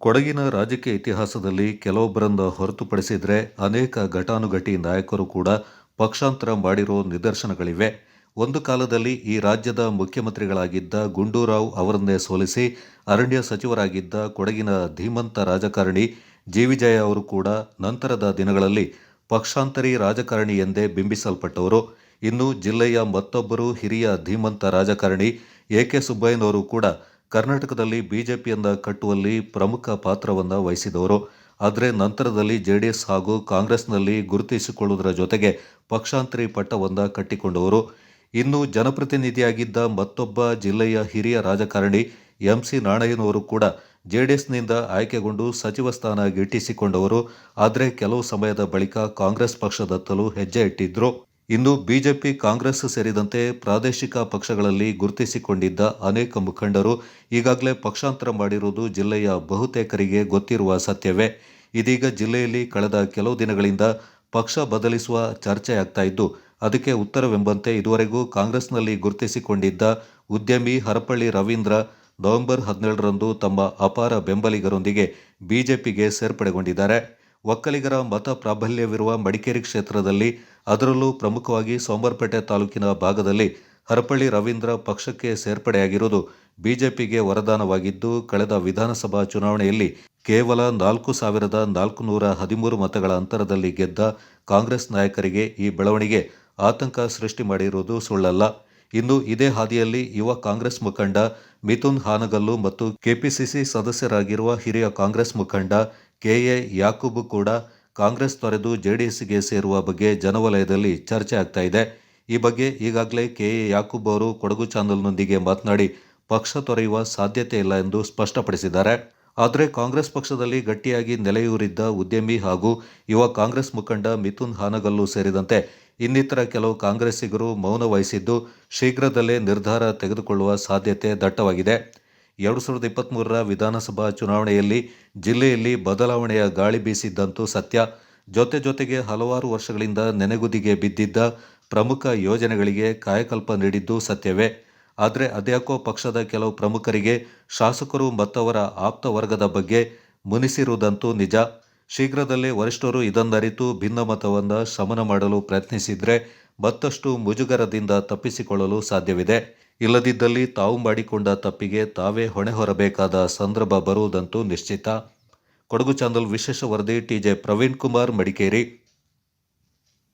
ಕೊಡಗಿನ ರಾಜಕೀಯ ಇತಿಹಾಸದಲ್ಲಿ ಕೆಲವೊಬ್ಬರನ್ನು ಹೊರತುಪಡಿಸಿದರೆ ಅನೇಕ ಘಟಾನುಘಟಿ ನಾಯಕರು ಕೂಡ ಪಕ್ಷಾಂತರ ಮಾಡಿರೋ ನಿದರ್ಶನಗಳಿವೆ. ಒಂದು ಕಾಲದಲ್ಲಿ ಈ ರಾಜ್ಯದ ಮುಖ್ಯಮಂತ್ರಿಗಳಾಗಿದ್ದ ಗುಂಡೂರಾವ್ ಅವರನ್ನೇ ಸೋಲಿಸಿ ಅರಣ್ಯ ಸಚಿವರಾಗಿದ್ದ ಕೊಡಗಿನ ಧೀಮಂತ ರಾಜಕಾರಣಿ ಜೀವಿಜಯ ಅವರು ಕೂಡ ನಂತರದ ದಿನಗಳಲ್ಲಿ ಪಕ್ಷಾಂತರಿ ರಾಜಕಾರಣಿ ಎಂದೇ ಬಿಂಬಿಸಲ್ಪಟ್ಟವರು. ಇನ್ನು ಜಿಲ್ಲೆಯ ಮತ್ತೊಬ್ಬರು ಹಿರಿಯ ಧೀಮಂತ ರಾಜಕಾರಣಿ ಎ ಕೆ ಸುಬ್ಬಯ್ಯನವರು ಕೂಡ ಕರ್ನಾಟಕದಲ್ಲಿ ಬಿಜೆಪಿಯಿಂದ ಕಟ್ಟುವಲ್ಲಿ ಪ್ರಮುಖ ಪಾತ್ರವನ್ನು ವಹಿಸಿದವರು. ಆದರೆ ನಂತರದಲ್ಲಿ ಜೆಡಿಎಸ್ ಹಾಗೂ ಕಾಂಗ್ರೆಸ್ನಲ್ಲಿ ಗುರುತಿಸಿಕೊಳ್ಳುವುದರ ಜೊತೆಗೆ ಪಕ್ಷಾಂತರಿ ಪಟ್ಟವನ್ನು ಕಟ್ಟಿಕೊಂಡವರು. ಇನ್ನು ಜನಪ್ರತಿನಿಧಿಯಾಗಿದ್ದ ಮತ್ತೊಬ್ಬ ಜಿಲ್ಲೆಯ ಹಿರಿಯ ರಾಜಕಾರಣಿ ಎಂ ಸಿ ನಾಣಯ್ಯನವರು ಕೂಡ ಜೆ ಡಿ ಎಸ್ನಿಂದ ಆಯ್ಕೆಗೊಂಡು ಸಚಿವ ಸ್ಥಾನ ಗಿಟ್ಟಿಸಿಕೊಂಡವರು. ಆದರೆ ಕೆಲವು ಸಮಯದ ಬಳಿಕ ಕಾಂಗ್ರೆಸ್ ಪಕ್ಷದತ್ತಲೂ ಹೆಜ್ಜೆ ಇಟ್ಟಿದ್ರು. ಇನ್ನು ಬಿಜೆಪಿ, ಕಾಂಗ್ರೆಸ್ ಸೇರಿದಂತೆ ಪ್ರಾದೇಶಿಕ ಪಕ್ಷಗಳಲ್ಲಿ ಗುರುತಿಸಿಕೊಂಡಿದ್ದ ಅನೇಕ ಮುಖಂಡರು ಈಗಾಗಲೇ ಪಕ್ಷಾಂತರ ಮಾಡಿರುವುದು ಜಿಲ್ಲೆಯ ಬಹುತೇಕರಿಗೆ ಗೊತ್ತಿರುವ ಸತ್ಯವೇ. ಇದೀಗ ಜಿಲ್ಲೆಯಲ್ಲಿ ಕಳೆದ ಕೆಲವು ದಿನಗಳಿಂದ ಪಕ್ಷ ಬದಲಿಸುವ ಚರ್ಚೆಯಾಗ್ತಾ ಇದ್ದು, ಅದಕ್ಕೆ ಉತ್ತರವೆಂಬಂತೆ ಇದುವರೆಗೂ ಕಾಂಗ್ರೆಸ್ನಲ್ಲಿ ಗುರುತಿಸಿಕೊಂಡಿದ್ದ ಉದ್ಯಮಿ ಹರಪಳ್ಳಿ ರವೀಂದ್ರ ನವೆಂಬರ್ ಹದಿನೇಳರಂದು ತಮ್ಮ ಅಪಾರ ಬೆಂಬಲಿಗರೊಂದಿಗೆ ಬಿಜೆಪಿಗೆ ಸೇರ್ಪಡೆಗೊಂಡಿದ್ದಾರೆ. ಒಕ್ಕಲಿಗರ ಮತ ಪ್ರಾಬಲ್ಯವಿರುವ ಮಡಿಕೇರಿ ಕ್ಷೇತ್ರದಲ್ಲಿ ಅದರಲ್ಲೂ ಪ್ರಮುಖವಾಗಿ ಸೋಮವಾರಪೇಟೆ ತಾಲೂಕಿನ ಭಾಗದಲ್ಲಿ ಹರಪಳ್ಳಿ ರವೀಂದ್ರ ಪಕ್ಷಕ್ಕೆ ಸೇರ್ಪಡೆಯಾಗಿರುವುದು ಬಿಜೆಪಿಗೆ ವರದಾನವಾಗಿದ್ದು, ಕಳೆದ ವಿಧಾನಸಭಾ ಚುನಾವಣೆಯಲ್ಲಿ ಕೇವಲ ನಾಲ್ಕು ಸಾವಿರದ ನಾಲ್ಕು ನೂರ ಹದಿಮೂರು ಮತಗಳ ಅಂತರದಲ್ಲಿ ಗೆದ್ದ ಕಾಂಗ್ರೆಸ್ ನಾಯಕರಿಗೆ ಈ ಬೆಳವಣಿಗೆ ಆತಂಕ ಸೃಷ್ಟಿ ಮಾಡಿರುವುದು ಸುಳ್ಳಲ್ಲ. ಇನ್ನು ಇದೇ ಹಾದಿಯಲ್ಲಿ ಯುವ ಕಾಂಗ್ರೆಸ್ ಮುಖಂಡ ಮಿಥುನ್ ಹಾನಗಲ್ಲು ಮತ್ತು ಕೆಪಿಸಿಸಿ ಸದಸ್ಯರಾಗಿರುವ ಹಿರಿಯ ಕಾಂಗ್ರೆಸ್ ಮುಖಂಡ ಕೆಎ ಯಾಕೂಬ್ ಕೂಡ ಕಾಂಗ್ರೆಸ್ ತೊರೆದು ಜೆಡಿಎಸ್ಗೆ ಸೇರುವ ಬಗ್ಗೆ ಜನವಲಯದಲ್ಲಿ ಚರ್ಚೆ ಆಗ್ತಾ ಇದೆ. ಈ ಬಗ್ಗೆ ಈಗಾಗಲೇ ಕೆಎ ಯಾಕೂಬ್ ಅವರು ಕೊಡಗು ಚಾನಲ್ನೊಂದಿಗೆ ಮಾತನಾಡಿ, ಪಕ್ಷ ತೊರೆಯುವ ಸಾಧ್ಯತೆ ಇಲ್ಲ ಎಂದು ಸ್ಪಷ್ಟಪಡಿಸಿದ್ದಾರೆ. ಆದರೆ ಕಾಂಗ್ರೆಸ್ ಪಕ್ಷದಲ್ಲಿ ಗಟ್ಟಿಯಾಗಿ ನೆಲೆಯೂರಿದ್ದ ಉದ್ಯಮಿ ಹಾಗೂ ಯುವ ಕಾಂಗ್ರೆಸ್ ಮುಖಂಡ ಮಿಥುನ್ ಹಾನಗಲ್ಲು ಸೇರಿದಂತೆ ಇನ್ನಿತರ ಕೆಲವು ಕಾಂಗ್ರೆಸ್ಸಿಗರು ಮೌನ ವಹಿಸಿದ್ದು ಶೀಘ್ರದಲ್ಲೇ ನಿರ್ಧಾರ ತೆಗೆದುಕೊಳ್ಳುವ ಸಾಧ್ಯತೆ ದಟ್ಟವಾಗಿದೆ. ಎರಡು ಸಾವಿರದ ಇಪ್ಪತ್ತ್ಮೂರರ ವಿಧಾನಸಭಾ ಚುನಾವಣೆಯಲ್ಲಿ ಜಿಲ್ಲೆಯಲ್ಲಿ ಬದಲಾವಣೆಯ ಗಾಳಿ ಬೀಸಿದ್ದಂತೂ ಸತ್ಯ. ಜೊತೆ ಜೊತೆಗೆ ಹಲವಾರು ವರ್ಷಗಳಿಂದ ನೆನೆಗುದಿಗೆ ಬಿದ್ದಿದ್ದ ಪ್ರಮುಖ ಯೋಜನೆಗಳಿಗೆ ಕಾಯಕಲ್ಪ ನೀಡಿದ್ದು ಸತ್ಯವೇ. ಆದರೆ ಅದ್ಯಾಕೋ ಪಕ್ಷದ ಕೆಲವು ಪ್ರಮುಖರಿಗೆ ಶಾಸಕರು ಮತ್ತವರ ಆಪ್ತ ವರ್ಗದ ಬಗ್ಗೆ ಮುನಿಸಿರುವುದಂತೂ ನಿಜ. ಶೀಘ್ರದಲ್ಲೇ ವರಿಷ್ಠರು ಇದನ್ನರಿತು ಭಿನ್ನಮತವನ್ನು ಶಮನ ಮಾಡಲು ಪ್ರಯತ್ನಿಸಿದರೆ ಮತ್ತಷ್ಟು ಮುಜುಗರದಿಂದ ತಪ್ಪಿಸಿಕೊಳ್ಳಲು ಸಾಧ್ಯವಿದೆ. ಇಲ್ಲದಿದ್ದಲ್ಲಿ ತಾವು ಮಾಡಿಕೊಂಡ ತಪ್ಪಿಗೆ ತಾವೇ ಹೊಣೆ ಹೊರಬೇಕಾದ ಸಂದರ್ಭ ಬರುವುದಂತೂ ನಿಶ್ಚಿತ. ಕೊಡಗು ಚಾನಲ್ ವಿಶೇಷ ವರದಿ ಟಿಜೆ ಪ್ರವೀಣ್ ಕುಮಾರ್ ಮಡಿಕೇರಿ.